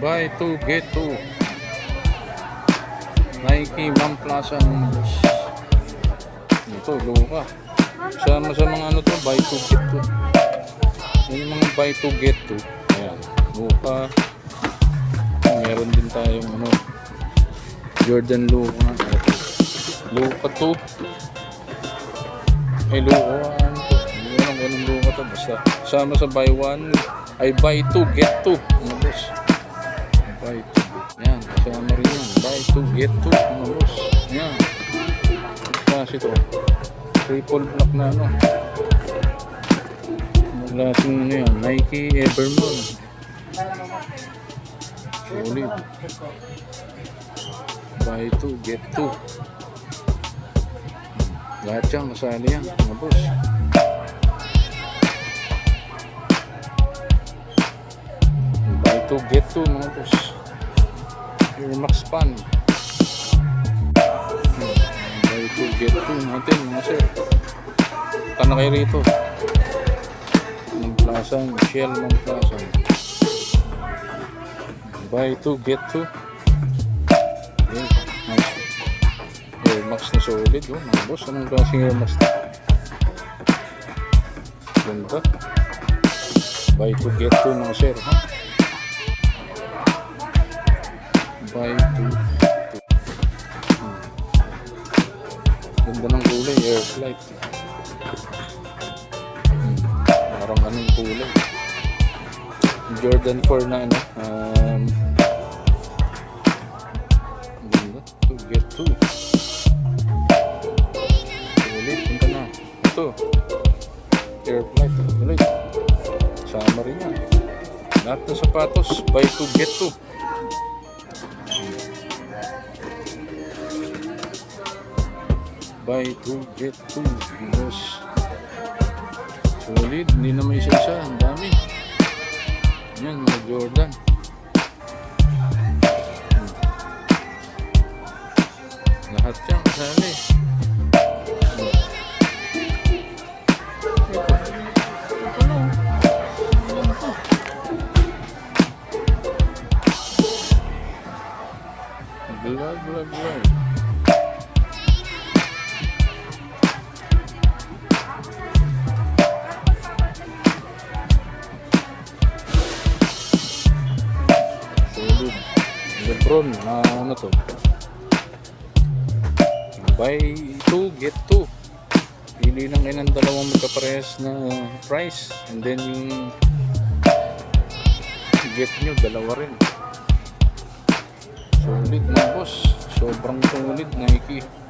Buy 2, get 2. Nike Mount Plaza numbers. Ito, luka. Sama sa mga ano to, buy 2, get 2. Yan yung mga buy 2, get 2. Ayan, luka. Meron din tayong ano, Jordan Luka. Luka 2. Ay, luka 1 to. Kung anong luka to. Basta, sama sa buy 1, ay buy 2, get 2. 2. Yan, kasama rin yan. Buy 2, get 2. Mga. Yan. Kasi ito. Triple block na ano. Klaseng ano yan. Nike Evermore. Solid. Buy 2, get 2. Lahat yan, kasali yan. Mga boss. Buy 2, get 2 mga boss. Air Max Pan. Buy 2, get 2 natin mga sir. Tana kayo rito. Ng plaza, Shell ng plaza. Buy 2, get 2. Okay, nice. Air Max na solid oh, mga boss. Anong klaseng Air Max na? Ganda. Buy 2, get 2 mga sir. Ha? Buy 2, get 2. Hmm. Ganda ng kulay, air flight. Hmm. Parang anong kulay. Jordan 4 na ano. Um, ganda. 2, get 2. Ulit, punta na. Ito. Air flight. Ulit. Sama rin yan. Lahat ng sapatos, buy 2, get 2. Buy 2, get 2. Yes. Solid. Hindi na may isa-isa. Ang dami. Yan, mga Jordan. Lahat yan kasali. Vlog, vlog. Solid. Lebron, na ano to? Buy 2, get 2. Pili lang kayo ng dalawang magkaparehas na price. And then yung get nyo, dalawa rin. Solid na boss. Sobrang solid Nike.